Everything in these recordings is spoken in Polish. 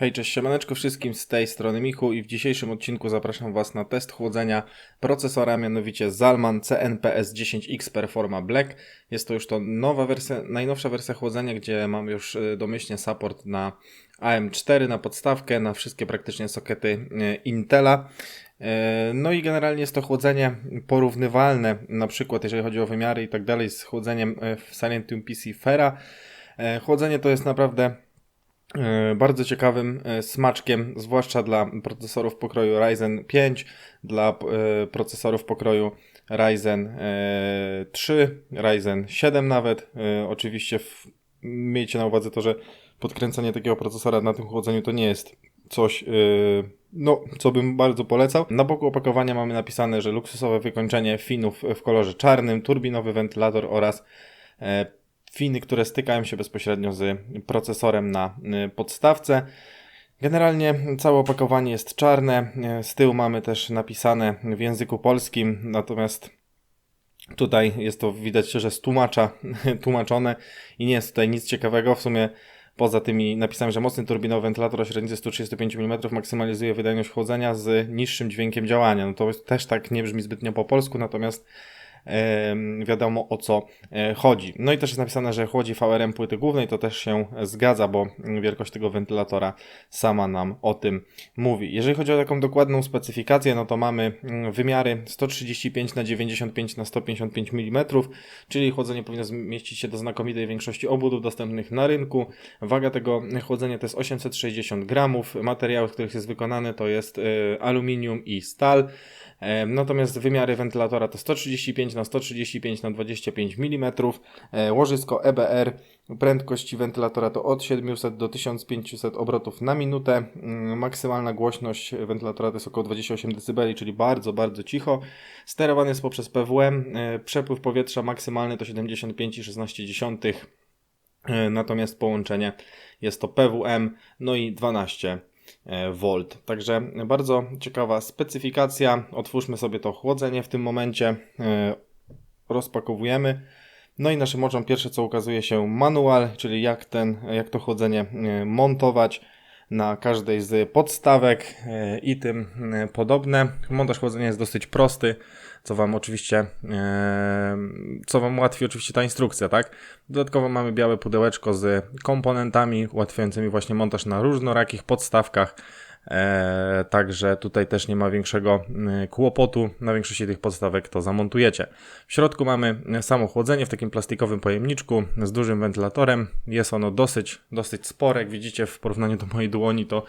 Hej, cześć, siemaneczko wszystkim z tej strony Michu i w dzisiejszym odcinku zapraszam Was na test chłodzenia procesora, mianowicie Zalman CNPS 10X Performa Black. Jest to już to nowa wersja, najnowsza wersja chłodzenia, gdzie mam już y, domyślnie support na AM4, na podstawkę, na wszystkie praktycznie sokety y, Intela. Y, No i generalnie jest to chłodzenie porównywalne, na przykład jeżeli chodzi o wymiary i tak dalej, z chłodzeniem w Silentium PC Fera. Chłodzenie to jest naprawdę bardzo ciekawym e, smaczkiem, zwłaszcza dla procesorów pokroju Ryzen 5, dla e, procesorów pokroju Ryzen e, 3, Ryzen 7 nawet. E, Oczywiście w, miejcie na uwadze to, że podkręcenie takiego procesora na tym chłodzeniu to nie jest coś, e, no, co bym bardzo polecał. Na boku opakowania mamy napisane, że luksusowe wykończenie finów w kolorze czarnym, turbinowy wentylator oraz finy, które stykają się bezpośrednio z procesorem na y, podstawce. Generalnie całe opakowanie jest czarne. y, Z tyłu mamy też napisane w języku polskim, natomiast tutaj jest to widać, że z tłumacza tłumaczone i nie jest tutaj nic ciekawego. W sumie poza tymi napisami, że mocny turbinowy wentylator o średnicy 135 mm maksymalizuje wydajność chłodzenia z niższym dźwiękiem działania. No to też tak nie brzmi zbytnio po polsku, natomiast wiadomo o co e, chodzi. No i też jest napisane, że chłodzi VRM płyty głównej, to też się zgadza, bo wielkość tego wentylatora sama nam o tym mówi. Jeżeli chodzi o taką dokładną specyfikację, no to mamy mm, wymiary 135 na 95 na 155 mm, czyli chłodzenie powinno zmieścić się do znakomitej większości obudów dostępnych na rynku. Waga tego chłodzenia to jest 860 gramów. Materiały, z których jest wykonane to jest e, aluminium i stal. Natomiast wymiary wentylatora to 135 na 135 na 25 mm. E, Łożysko EBR, prędkości wentylatora to od 700 do 1500 obrotów na minutę. Mm, Maksymalna głośność wentylatora to jest około 28 dB, czyli bardzo, bardzo cicho. Sterowany jest poprzez PWM. E, Przepływ powietrza maksymalny to 75,16. E, Natomiast połączenie jest to PWM, no i 12 e, V. Także bardzo ciekawa specyfikacja. Otwórzmy sobie to chłodzenie w tym momencie. E, Rozpakowujemy. No i naszym oczom pierwsze co ukazuje się manual, czyli jak, ten, jak to chłodzenie e, montować na każdej z podstawek e, i tym e, podobne. Montaż chłodzenia jest dosyć prosty, co Wam oczywiście, e, co Wam ułatwi oczywiście ta instrukcja, tak? Dodatkowo mamy białe pudełeczko z komponentami ułatwiającymi właśnie montaż na różnorakich podstawkach. E, także tutaj też nie ma większego y, kłopotu. Na większości tych podstawek to zamontujecie. W środku mamy samo chłodzenie w takim plastikowym pojemniczku z dużym wentylatorem. Jest ono dosyć, dosyć spore. Jak widzicie w porównaniu do mojej dłoni to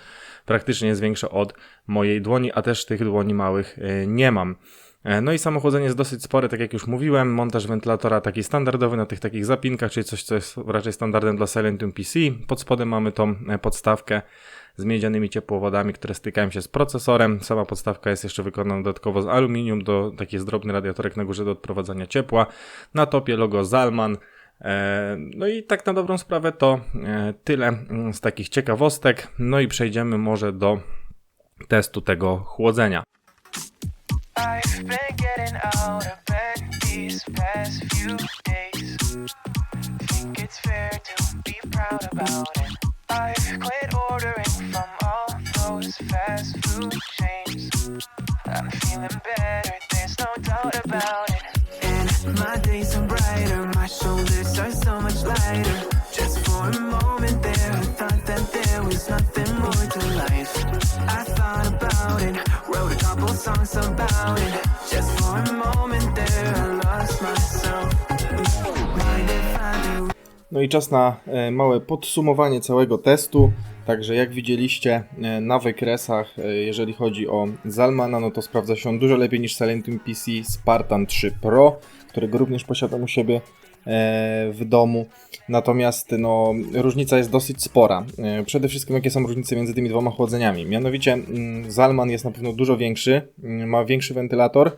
praktycznie jest większe od mojej dłoni, a też tych dłoni małych y, nie mam. E, No i samo chłodzenie jest dosyć spore, tak jak już mówiłem. Montaż wentylatora taki standardowy na tych takich zapinkach, czyli coś, co jest raczej standardem dla Silentium PC. Pod spodem mamy tą e, podstawkę z miedzianymi ciepłowodami, które stykają się z procesorem. Sama podstawka jest jeszcze wykonana dodatkowo z aluminium, do taki jest drobny radiatorek na górze do odprowadzania ciepła. Na topie logo Zalman. E, No i tak na dobrą sprawę to e, tyle mm, z takich ciekawostek. No i przejdziemy może do testu tego chłodzenia. I've I'm feeling better, there's no doubt about it. And my days are brighter, my shoulders are so much lighter. Just for a moment there, I thought that there was nothing more to life. I thought about it, wrote a couple songs about it. Just for a moment there, I lost myself. No i czas na e, małe podsumowanie całego testu. Także jak widzieliście e, na wykresach, e, jeżeli chodzi o Zalmana, no to sprawdza się on dużo lepiej niż Silentium PC Spartan 3 Pro, którego również posiadam u siebie w domu. Natomiast no, różnica jest dosyć spora. Przede wszystkim jakie są różnice między tymi dwoma chłodzeniami. Mianowicie mm, Zalman jest na pewno dużo większy, mm, ma większy wentylator,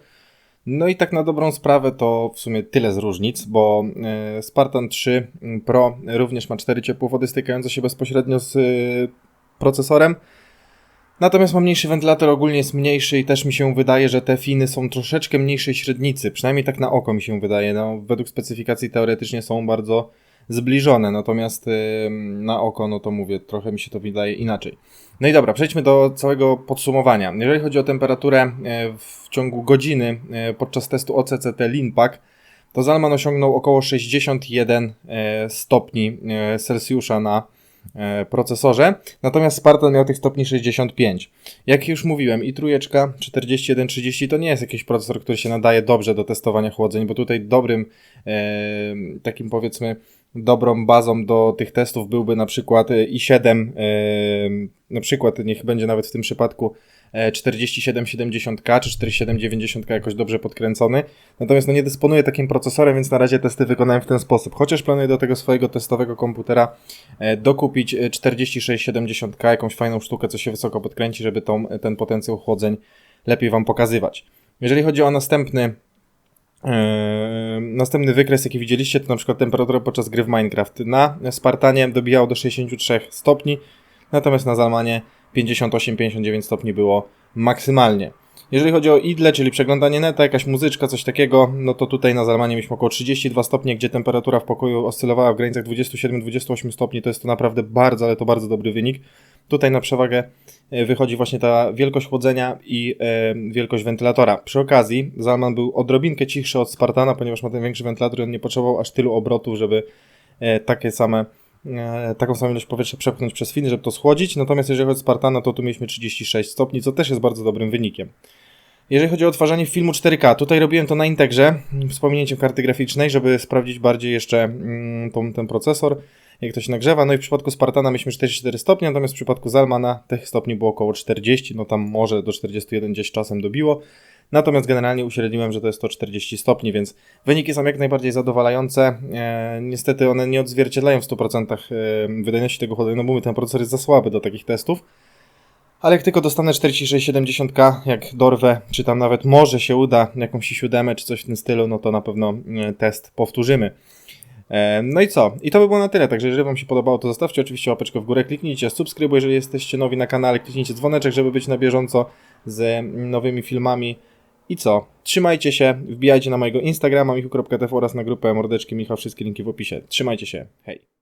no i tak na dobrą sprawę to w sumie tyle z różnic, bo e, Spartan 3 Pro również ma 4 ciepłowody stykające się bezpośrednio z e, procesorem. Natomiast ma mniejszy wentylator, ogólnie jest mniejszy i też mi się wydaje, że te finy są troszeczkę mniejszej średnicy, przynajmniej tak na oko mi się wydaje. No, według specyfikacji teoretycznie są bardzo zbliżone, natomiast y, na oko, no to mówię, trochę mi się to wydaje inaczej. No i dobra, przejdźmy do całego podsumowania. Jeżeli chodzi o temperaturę e, w ciągu godziny e, podczas testu OCCT Linpack, to Zalman osiągnął około 61 e, stopni Celsjusza na procesorze, natomiast Spartan miał tych stopni 65. Jak już mówiłem, i trójeczka 4130 to nie jest jakiś procesor, który się nadaje dobrze do testowania chłodzeń, bo tutaj dobrym, takim powiedzmy, dobrą bazą do tych testów byłby na przykład e, i7, e, na przykład niech będzie nawet w tym przypadku e, 4770K czy 4790K jakoś dobrze podkręcony. Natomiast no nie dysponuję takim procesorem, więc na razie testy wykonałem w ten sposób. Chociaż planuję do tego swojego testowego komputera e, dokupić e, 4670K, jakąś fajną sztukę, co się wysoko podkręci, żeby tą, ten potencjał chłodzeń lepiej Wam pokazywać. Jeżeli chodzi o następny następny wykres, jaki widzieliście, to na przykład temperatura podczas gry w Minecraft. Na Spartanie dobijało do 63 stopni, natomiast na Zalmanie 58-59 stopni było maksymalnie. Jeżeli chodzi o idle, czyli przeglądanie neta, jakaś muzyczka, coś takiego, no to tutaj na Zalmanie mieliśmy około 32 stopnie, gdzie temperatura w pokoju oscylowała w granicach 27-28 stopni. To jest to naprawdę bardzo, ale to bardzo dobry wynik. Tutaj na przewagę e, wychodzi właśnie ta wielkość chłodzenia i e, wielkość wentylatora. Przy okazji Zalman był odrobinkę cichszy od Spartana, ponieważ ma ten większy wentylator i on nie potrzebował aż tylu obrotów, żeby e, takie same, e, taką samą ilość powietrza przepchnąć przez fin, żeby to schłodzić. Natomiast jeżeli chodzi o Spartana, to tu mieliśmy 36 stopni, co też jest bardzo dobrym wynikiem. Jeżeli chodzi o odtwarzanie filmu 4K, tutaj robiłem to na Integrze z pominięciem karty graficznej, żeby sprawdzić bardziej jeszcze mm, tą, ten procesor, jak to się nagrzewa. No i w przypadku Spartana mieliśmy 44 stopnie, natomiast w przypadku Zalmana tych stopni było około 40, no tam może do 41 gdzieś czasem dobiło. Natomiast generalnie uśredniłem, że to jest to 40 stopni, więc wyniki są jak najbardziej zadowalające. E, niestety one nie odzwierciedlają w 100% e, wydajności tego chłodzenia, no bo ten procesor jest za słaby do takich testów. Ale jak tylko dostanę 4670K, jak dorwę, czy tam nawet może się uda jakąś i7 czy coś w tym stylu, no to na pewno e, test powtórzymy. E, No i co? I to by było na tyle. Także jeżeli Wam się podobało, to zostawcie oczywiście łapeczkę w górę, kliknijcie subskrybuj, jeżeli jesteście nowi na kanale, kliknijcie dzwoneczek, żeby być na bieżąco z nowymi filmami. I co? Trzymajcie się, wbijajcie na mojego Instagrama michu.tv oraz na grupę Mordeczki Michał, wszystkie linki w opisie. Trzymajcie się, hej!